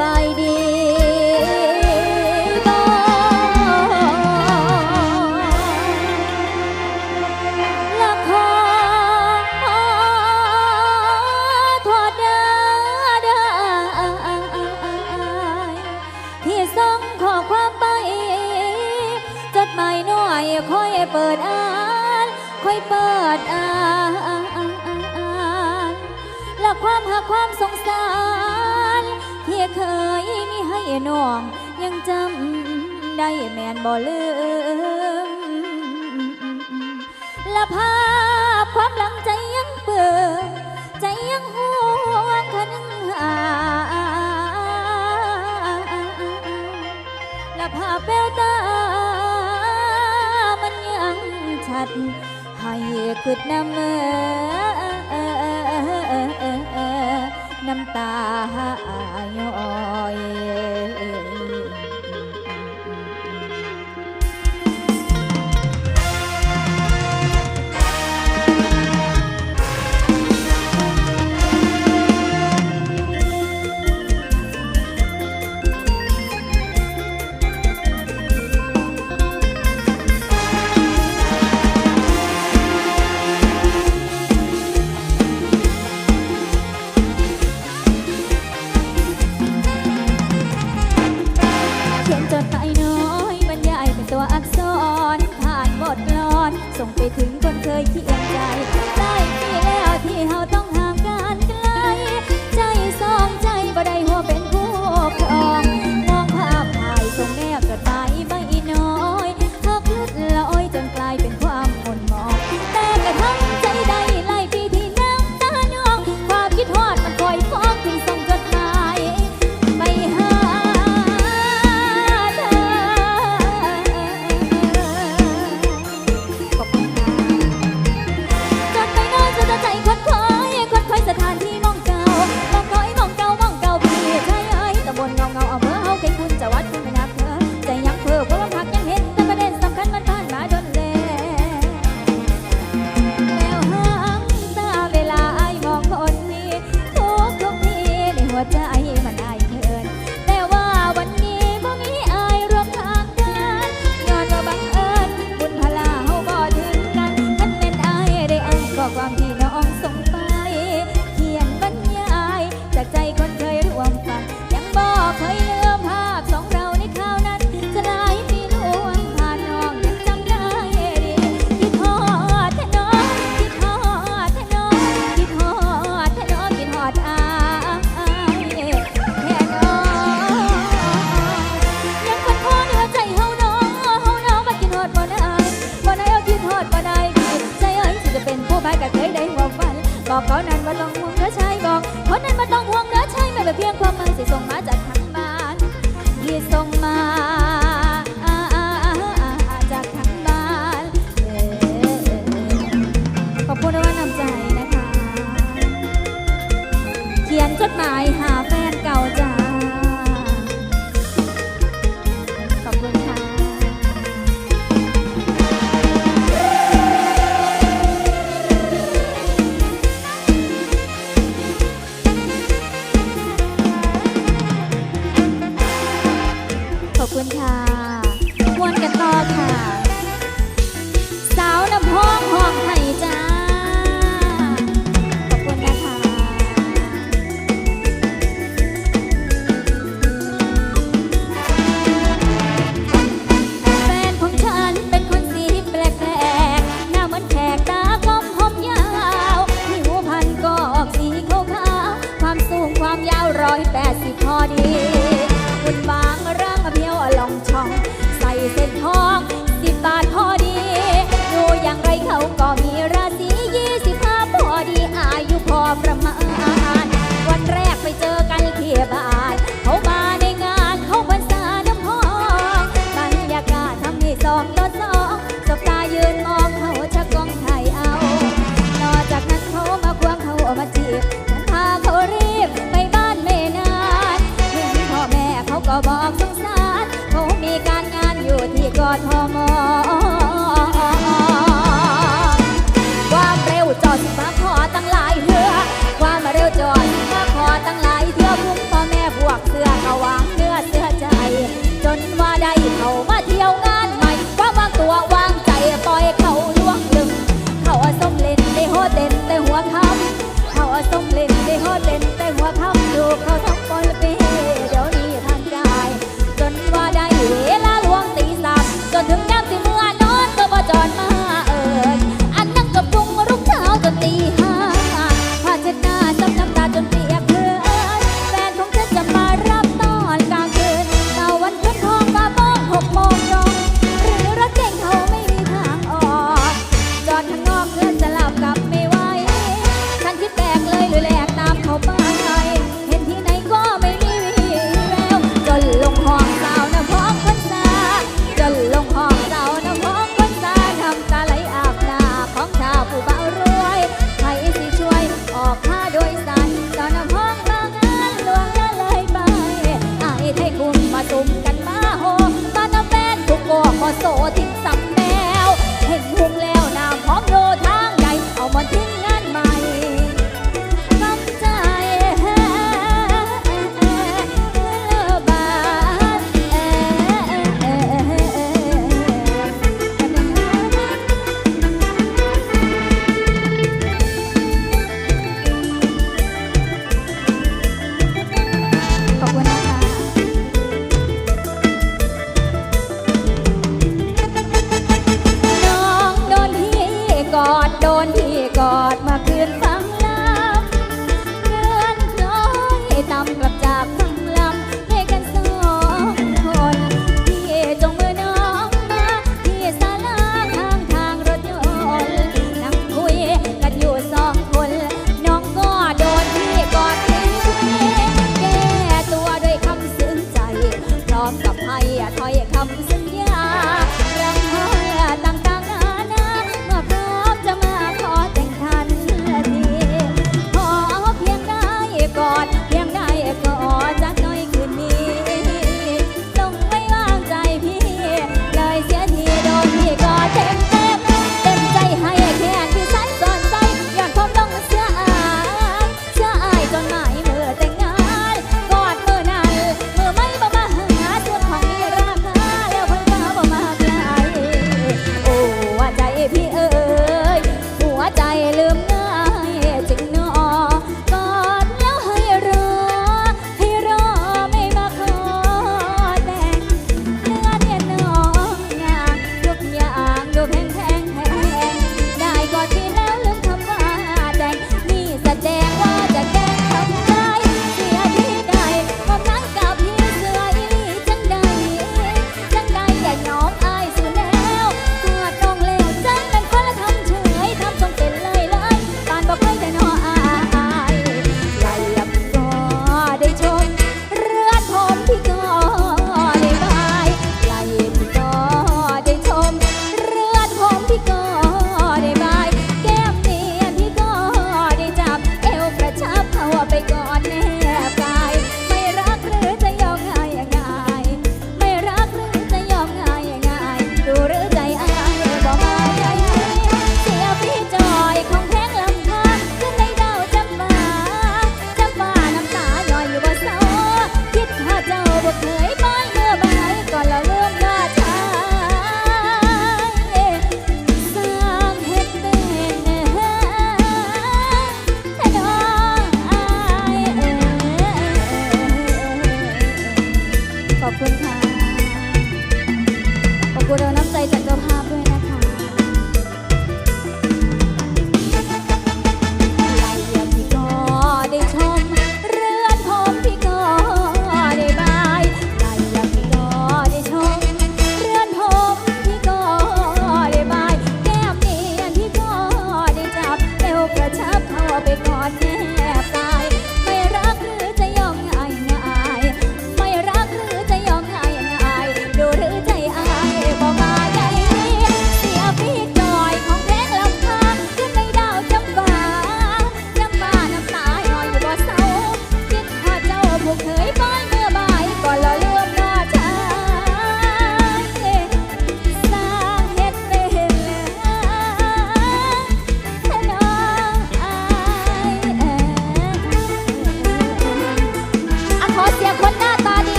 บายดี น้องยังจำได้แม่นบ่ลืมละภาพความหลังใจยังเบื่อใจยังห่วงคะนึงหาละภาพแววตามันยังชัดให้คิดน้ำเมื่อ น้ำตาย้อย ที่ บอกเขานั้นว่าต้อง จะหลับกับ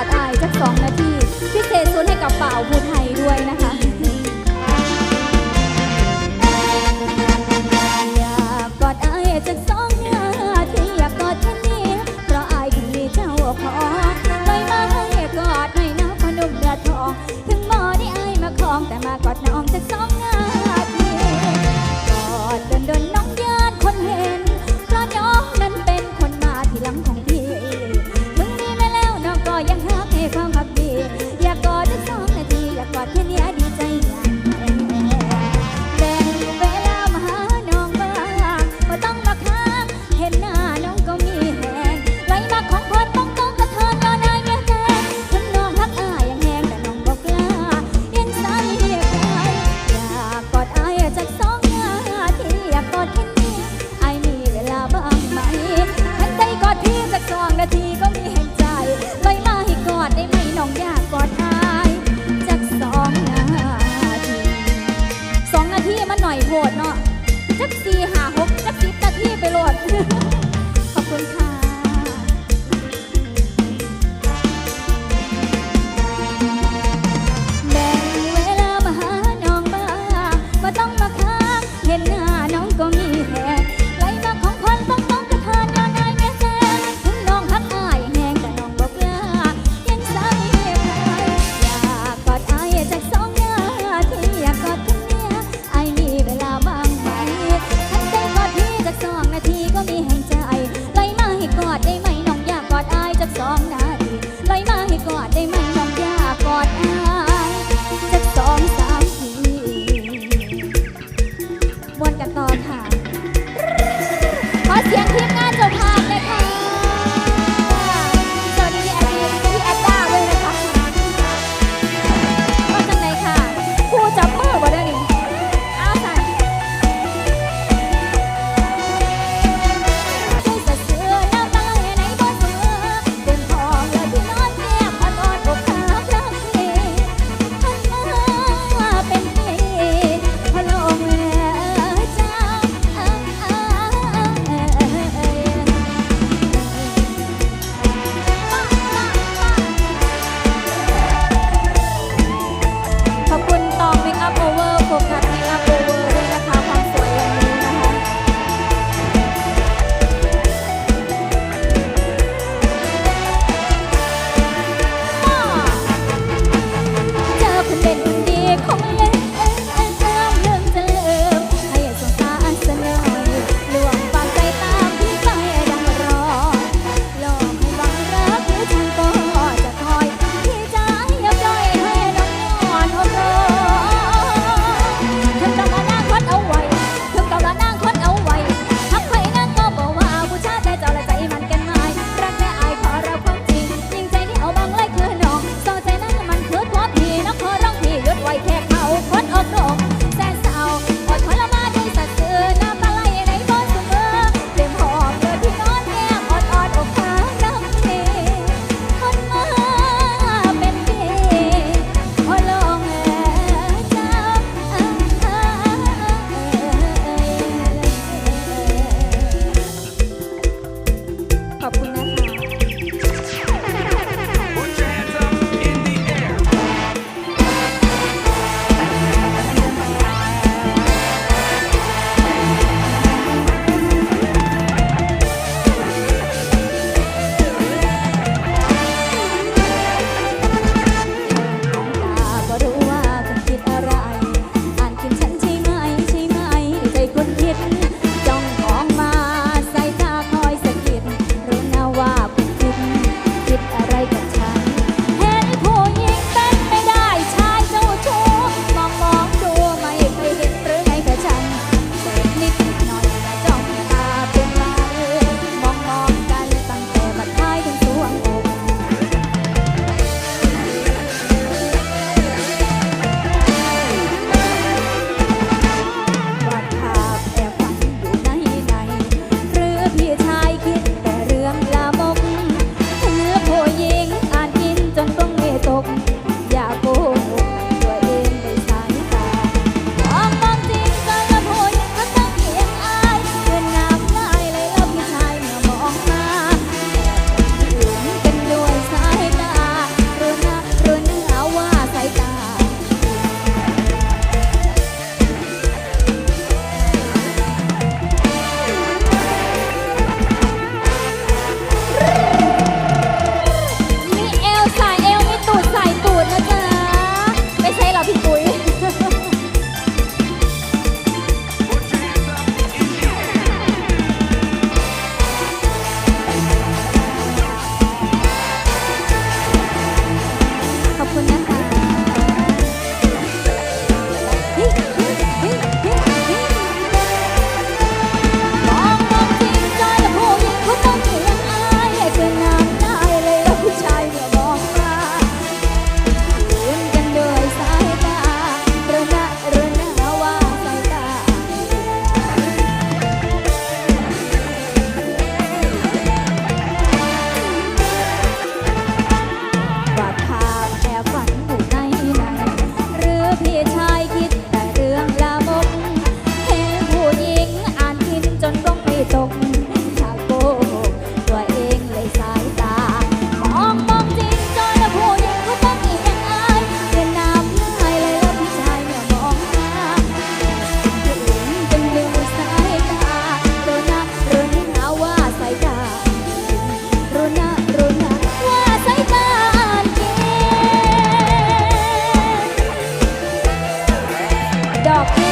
อดอายจักสองนาที พิเศษสุดให้กับเป่าพูดไทยด้วยนะคะ dark.